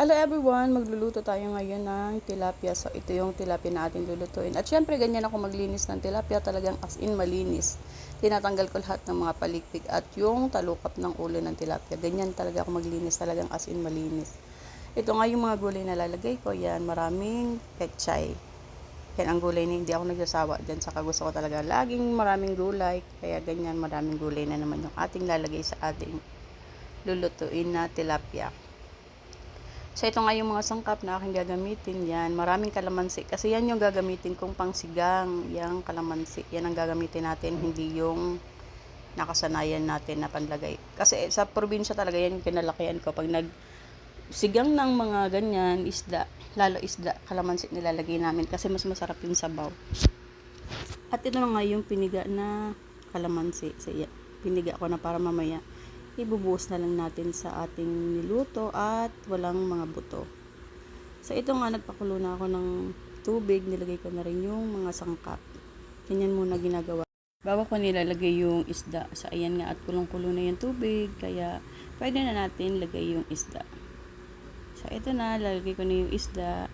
Hello everyone! Magluluto tayo ngayon ng tilapia. So ito yung tilapia na ating lulutuin. At syempre ganyan ako maglinis ng tilapia talagang as in malinis. Tinatanggal ko lahat ng mga palikpik at yung talukap ng ulo ng tilapia. Ganyan talaga ako maglinis talagang as in malinis. Ito nga yung mga gulay na lalagay ko. Yan, maraming pechay. Yan ang gulay na hindi ako nagsasawa dyan. Saka gusto ko talaga laging maraming gulay. Kaya ganyan maraming gulay na naman yung ating lalagay sa ating lulutuin na tilapia. So, ito nga yung mga sangkap na aking gagamitin. Yan, maraming kalamansi. Kasi yan yung gagamitin kong pangsigang. Yang kalamansi. Yan ang gagamitin natin, hindi yung nakasanayan natin na panlagay. Kasi sa probinsya talaga yan yung kinalakihan ko. Pag nag sigang ng mga ganyan, isda, lalo isda, kalamansi nilalagay namin kasi mas masarap yung sabaw. At ito na nga yung piniga na kalamansi. So, yeah, piniga ko na para mamaya ibubuhos na lang natin sa ating niluto at walang mga buto. So ito nga nagpakulo na ako ng tubig, nilagay ko na rin yung mga sangkap. Ganyan muna ginagawa. Bago ko nilalagay yung isda. So ayan nga at kulong-kulo na yung tubig, kaya pwede na natin lagay yung isda. So ito na, lalagay ko na yung isda.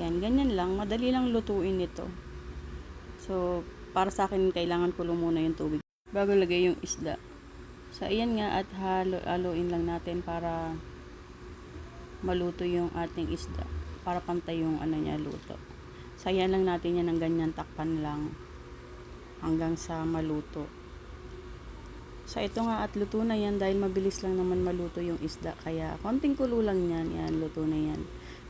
Yan, ganyan lang. Madali lang lutuin ito. So, para sa akin, kailangan kulong muna yung tubig bago lagay yung isda. So, ayan nga at halo-haloin lang natin para maluto yung ating isda. Para pantay yung ano niya luto. So, ayan lang natin yan ng ganyan takpan lang hanggang sa maluto. So, ito nga at luto na yan dahil mabilis lang naman maluto yung isda. Kaya, konting kulo lang yan. Yan, luto na yan.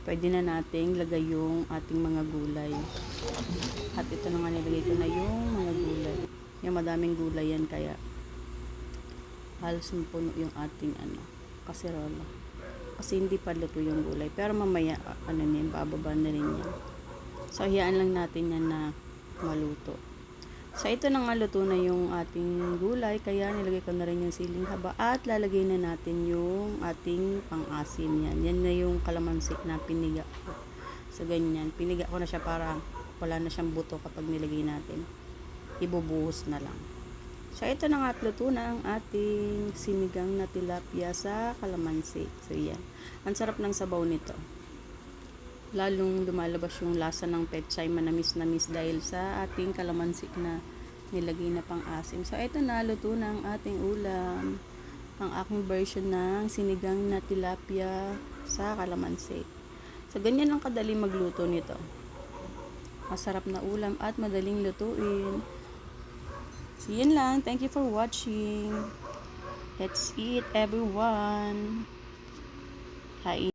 Pwede na nating lagay yung ating mga gulay. At ito na nga nilagay ko na yung mga gulay. Yung madaming gulay yan kaya halos puno yung ating ano, kaserola. Kasi hindi pa luto yung gulay. Pero mamaya, ano niyan, bababa na rin yan. So, hiyaan lang natin yan na maluto. So, ito na nga luto na yung ating gulay. Kaya nilagay ko na rin yung siling haba. At lalagay na natin yung ating pang-asim yan. Yan na yung kalamansi na piniga ko. So, ganyan. Piniga ko na siya para wala na siyang buto kapag nilagay natin. Ibubuhos na lang. So, ito na nga luto na ang ating sinigang na tilapia sa kalamansi. So, yan. Ang sarap ng sabaw nito. Lalong lumalabas yung lasa ng pechay manamis-namis dahil sa ating kalamansi na nilagay na pang asim. So, ito na, luto na ang ating ulam. Ang aking version ng sinigang na tilapia sa kalamansi. So, ganyan lang kadali magluto nito. Masarap na ulam at madaling lutuin. So, yun lang. Thank you for watching. Let's eat, everyone. Kain.